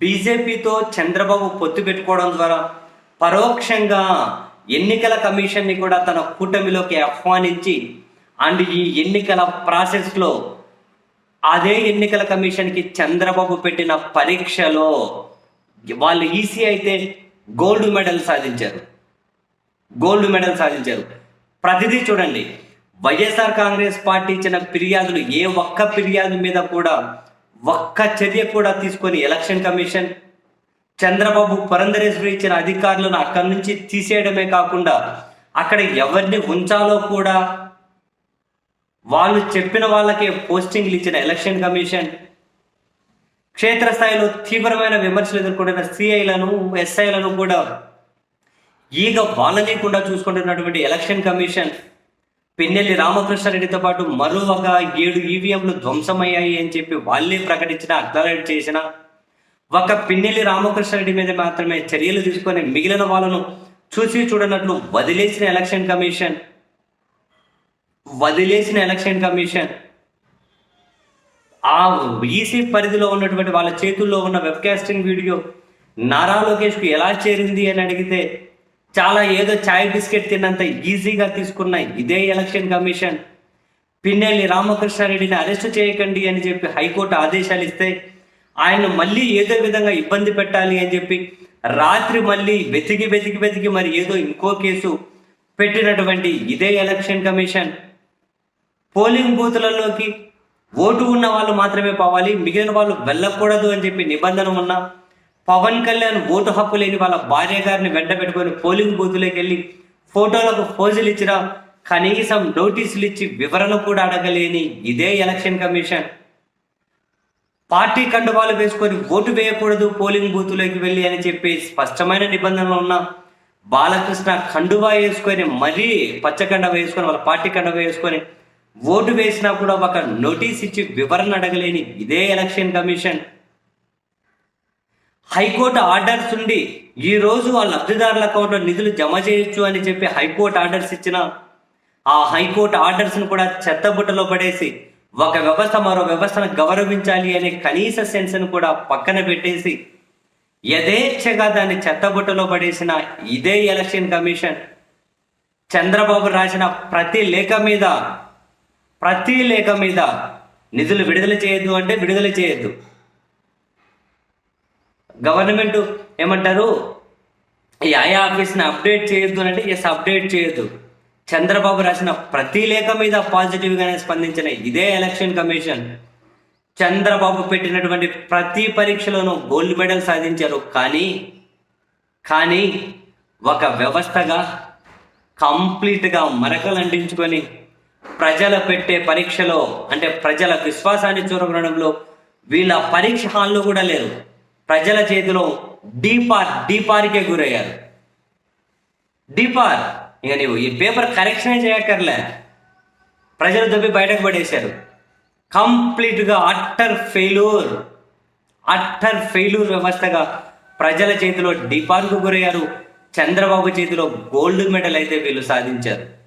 బీజేపీతో చంద్రబాబు పొత్తు పెట్టుకోవడం ద్వారా పరోక్షంగా ఎన్నికల కమిషన్ని కూడా తన కూటమిలోకి ఆహ్వానించి అండ్ ఈ ఎన్నికల ప్రాసెస్లో అదే ఎన్నికల కమిషన్కి చంద్రబాబు పెట్టిన పరీక్షలో వాళ్ళు ఈసీ అయితే గోల్డ్ మెడల్ సాధించారు. గోల్డ్ మెడల్ సాధించారు. ప్రతిదీ చూడండి. వైఎస్ఆర్ కాంగ్రెస్ పార్టీ ఇచ్చిన ఫిర్యాదులు ఏ ఒక్క ఫిర్యాదు మీద కూడా ఒక్క చర్య కూడా తీసుకొని ఎలక్షన్ కమిషన్ చంద్రబాబు పురంధరేశ్వరి ఇచ్చిన అధికారులను అక్కడి నుంచి తీసేయడమే కాకుండా అక్కడ ఎవరిని ఉంచాలో కూడా వాళ్ళు చెప్పిన వాళ్ళకే పోస్టింగ్లు ఇచ్చిన ఎలక్షన్ కమిషన్ క్షేత్రస్థాయిలో తీవ్రమైన విమర్శలు ఎదుర్కొంటున్న సిఐలను ఎస్ఐలను కూడా ఈగ వాళ్ళనీయకుండా చూసుకుంటున్నటువంటి ఎలక్షన్ కమిషన్ పిన్నెల్లి రామకృష్ణారెడ్డితో పాటు మరో ఒక ఏడు ఈవీఎంలు ధ్వంసమయ్యాయి అని చెప్పి వాళ్ళే ప్రకటించిన అక్నాలెడ్జ్ చేసిన ఒక పిన్నెల్లి రామకృష్ణారెడ్డి మీద మాత్రమే చర్యలు తీసుకొని మిగిలిన వాళ్ళను చూసి చూడనట్లు వదిలేసిన ఎలక్షన్ కమిషన్ వదిలేసిన ఎలక్షన్ కమిషన్. ఆ ఈసీ పరిధిలో ఉన్నటువంటి వాళ్ళ చేతుల్లో ఉన్న వెబ్కాస్టింగ్ వీడియో నారా లోకేష్కు ఎలా చేరింది అని అడిగితే చాలా ఏదో చాయ్ బిస్కెట్ తిన్నంత ఈజీగా తీసుకున్నాయి ఇదే ఎలక్షన్ కమిషన్. పిన్నెల్లి రామకృష్ణారెడ్డిని అరెస్ట్ చేయకండి అని చెప్పి హైకోర్టు ఆదేశాలు ఇస్తే ఆయన మళ్ళీ ఏదో విధంగా ఇబ్బంది పెట్టాలి అని చెప్పి రాత్రి మళ్ళీ వెతికి వెతికి వెతికి మరి ఏదో ఇంకో కేసు పెట్టినటువంటి ఇదే ఎలక్షన్ కమిషన్. పోలింగ్ బూత్లలోకి ఓటు ఉన్న వాళ్ళు మాత్రమే పోవాలి మిగిలిన వాళ్ళు వెళ్ళకూడదు అని చెప్పి నిబంధన ఉన్నా పవన్ కళ్యాణ్ ఓటు హక్కు లేని వాళ్ళ భార్య గారిని వెంట పెట్టుకొని పోలింగ్ బూత్లోకి వెళ్ళి ఫోటోలకు పోజులు ఇచ్చినా కనీసం నోటీసులు ఇచ్చి వివరణ కూడా అడగలేని ఇదే ఎలక్షన్ కమిషన్ పార్టీ కండువాలు వేసుకొని ఓటు వేయకూడదు పోలింగ్ బూత్లోకి వెళ్ళి అని చెప్పి స్పష్టమైన నిబంధనలు ఉన్న బాలకృష్ణ కండువా వేసుకొని మరీ పచ్చకండ వేసుకొని వాళ్ళ పార్టీ కండ వేసుకొని ఓటు వేసినా కూడా ఒక నోటీస్ ఇచ్చి వివరణ అడగలేని ఇదే ఎలక్షన్ కమిషన్ హైకోర్టు ఆర్డర్స్ ఉండి ఈ రోజు ఆ లబ్ధిదారుల అకౌంట్లో నిధులు జమ చేయొచ్చు అని చెప్పి హైకోర్టు ఆర్డర్స్ ఇచ్చిన ఆ హైకోర్టు ఆర్డర్స్ను కూడా చెత్తబుట్టలో పడేసి ఒక వ్యవస్థ మరో వ్యవస్థను గౌరవించాలి అనే కనీస సెన్స్ను కూడా పక్కన పెట్టేసి యథేచ్ఛగా దాన్ని చెత్తబుట్టలో పడేసిన ఇదే ఎలక్షన్ కమిషన్ చంద్రబాబు రాసిన ప్రతి లేఖ మీద ప్రతి లేఖ మీద నిధులు విడుదల చేయొద్దు అంటే విడుదల చేయొద్దు. గవర్నమెంట్ ఏమంటారు ఈ ఆయా ఆఫీస్ని అప్డేట్ చేయొద్దు అంటే ఎస్ అప్డేట్ చేయొద్దు. చంద్రబాబు రాసిన ప్రతి లేఖ మీద పాజిటివ్గానే స్పందించిన ఇదే ఎలక్షన్ కమిషన్. చంద్రబాబు పెట్టినటువంటి ప్రతి పరీక్షలోనూ గోల్డ్ మెడల్ సాధించారు. కానీ కానీ ఒక వ్యవస్థగా కంప్లీట్గా మరకలు అంటించుకొని ప్రజల పెట్టే పరీక్షలో అంటే ప్రజల విశ్వాసాన్ని చూరగొనడంలో వీళ్ళ పరీక్ష హాల్లో కూడా లేరు. ప్రజల చేతిలో డీపార్ డీపార్కే గురయ్యారు. డీపార్ ఇక నీవు ఈ పేపర్ కరెక్షన్ చేయక్కర్లే. ప్రజలు దొబ్బి బయటకు పడేశారు. కంప్లీట్గా అట్టర్ ఫెయిల్యూర్ అట్టర్ ఫెయిల్యూర్ వ్యవస్థగా ప్రజల చేతిలో డిపార్కు గురయ్యారు. చంద్రబాబు చేతిలో గోల్డ్ మెడల్ అయితే వీళ్ళు సాధించారు.